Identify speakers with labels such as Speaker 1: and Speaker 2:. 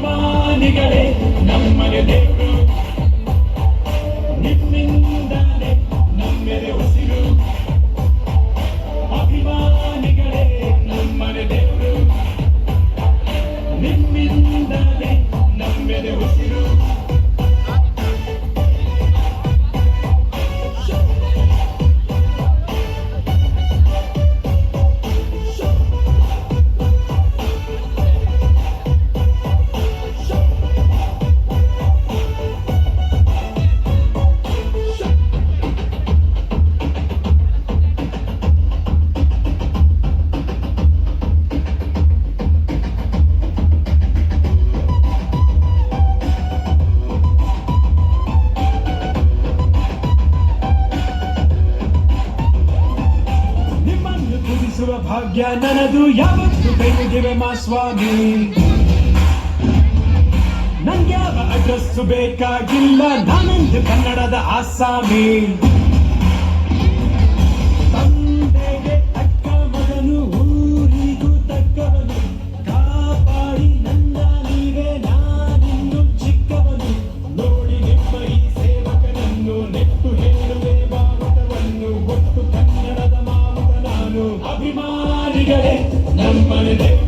Speaker 1: Bye. ಗಳಿಸುವ ಭಾಗ್ಯ ನನದು ಯಾವತ್ತು ಬೆಳಗಿವೆ ಮಾ ಸ್ವಾಮಿ. ನಂಗ್ಯಾವ ಅಡ್ರೆಸ್ಸು ಬೇಕಾಗಿಲ್ಲ ನಾನೊಂದು ಕನ್ನಡದ ಆಸಾಮಿ. ಕಡೆ ನಮ್ಮನೆ